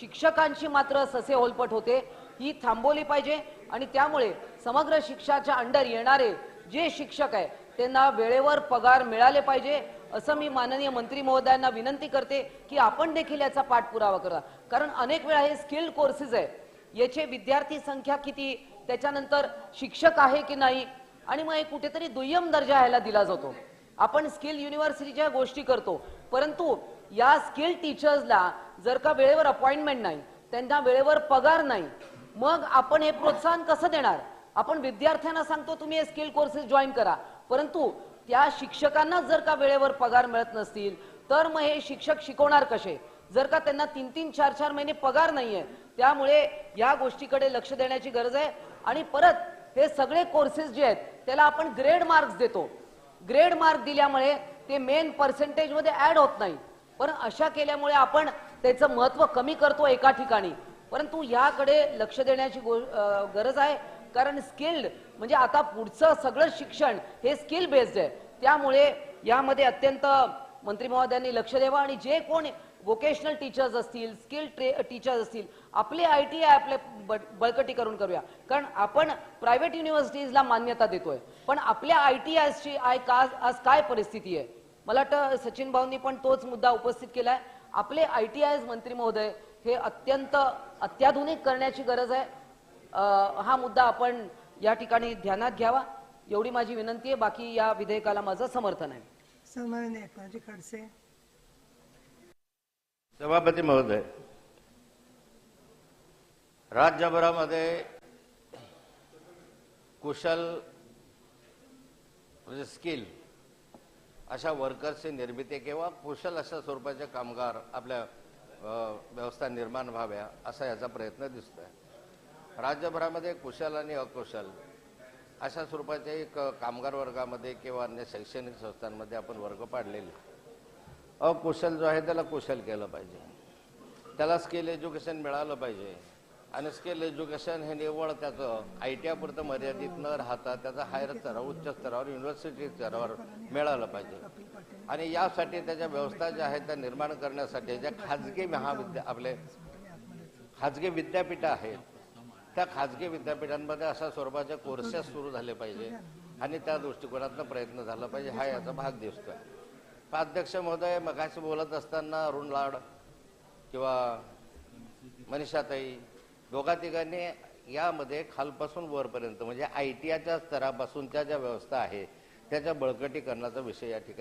शिक्षकांची मात्र ससे होलपट होते. ही थांबवली पाहिजे आणि त्यामुळे समग्र शिक्षाच्या अंडर येणारे जे शिक्षक आहे त्यांना वेळेवर पगार मिळाले पाहिजे असं मी माननीय मंत्री महोदयांना विनंती करते की आपण देखील याचा पाठपुरावा करा. कारण अनेक वेळा हे स्किल्ड कोर्सेस आहे. याचे विद्यार्थी संख्या किती त्याच्यानंतर शिक्षक आहे की नाही आणि मग कुठेतरी दुय्यम दर्जा ह्याला दिला जातो. आपण स्किल युनिव्हर्सिटीच्या गोष्टी करतो परंतु या स्किल टीचर्सला जर का वेळेवर अपॉइंटमेंट नाही त्यांना वेळेवर पगार नाही मग आपण हे प्रोत्साहन कसं देणार? आपण विद्यार्थ्यांना सांगतो तुम्ही हे स्किल कोर्सेस जॉईन करा. परंतु त्या शिक्षकांना जर का वेळेवर पगार मिळत नसतील तर मग हे शिक्षक शिकवणार कसे? जर का त्यांना तीन तीन चार चार महिने पगार नाहीये त्यामुळे या गोष्टीकडे लक्ष देण्याची गरज आहे. आणि परत हे सगळे कोर्सेस जे आहेत त्याला आपण ग्रेड मार्क्स देतो. ग्रेड मार्क दिल्यामुळे ते मेन पर्सेंटेजमध्ये ऍड होत नाही. पण अशा केल्यामुळे आपण त्याचं महत्त्व कमी करतो एका ठिकाणी. परंतु याकडे लक्ष देण्याची गो- गरज आहे. कारण स्किल्ड म्हणजे आता पुढचं सगळं शिक्षण हे स्किल बेस्ड आहे. त्यामुळे यामध्ये अत्यंत मंत्री महोदयांनी लक्ष द्यावं आणि जे कोण वोकेशनल टीचर्स असतील स्किल टीचर्स असतील आपले आय टी आय आपले बळकटी करून करूया. कारण आपण प्रायव्हेट युनिव्हर्सिटीजला मान्यता देतोय. पण आपल्या आय टी आयची आय का आज काय परिस्थिती आहे? मला वाटतं सचिन भाऊंनी पण तोच मुद्दा उपस्थित केलाय. आपले आय टी आय मंत्री महोदय हे अत्यंत अत्याधुनिक करण्याची गरज आहे. हा मुद्दा आपण या ठिकाणी ध्यानात घ्यावा. एवढी माझी विनंती आहे. बाकी या विधेयकाला माझं समर्थन आहे. खडसे. सभापती महोदय राज्यभरामध्ये कुशल म्हणजे स्किल अशा वर्कर्सची निर्मिती किंवा कुशल अशा स्वरूपाचे कामगार आपल्या व्यवस्था निर्माण व्हाव्या असा याचा प्रयत्न दिसतोय. राज्यभरामध्ये कुशल आणि अकुशल अशा स्वरूपाचे एक कामगार वर्गामध्ये किंवा अन्य शैक्षणिक संस्थांमध्ये आपण वर्ग पाडलेले. अकुशल जो आहे त्याला कुशल केलं पाहिजे. त्याला स्किल एज्युकेशन मिळालं पाहिजे. आणि स्किल एज्युकेशन हे निव्वळ त्याचं आय टी आयपुरतं मर्यादित न राहता त्याचा हायर स्तरावर उच्च स्तरावर युनिव्हर्सिटी स्तरावर मिळालं पाहिजे. आणि यासाठी त्याच्या व्यवस्था ज्या आहेत त्या निर्माण करण्यासाठी ज्या खाजगी महाविद्या आपले खाजगी विद्यापीठं आहेत त्या खाजगी विद्यापीठांमध्ये अशा स्वरूपाचे कोर्सेस सुरू झाले पाहिजे आणि त्या दृष्टिकोनातनं प्रयत्न झाला पाहिजे हा याचा भाग दिसतोय. अध्यक्ष महोदय मगाशी बोलत असताना अरुण लाड किंवा मनीषाताई दोघा तिघांनी यामध्ये खालपासून वरपर्यंत म्हणजे आय टी आयच्या स्तरापासूनच्या ज्या व्यवस्था आहे त्याच्या बळकटीकरणाचा विषय या ठिकाणी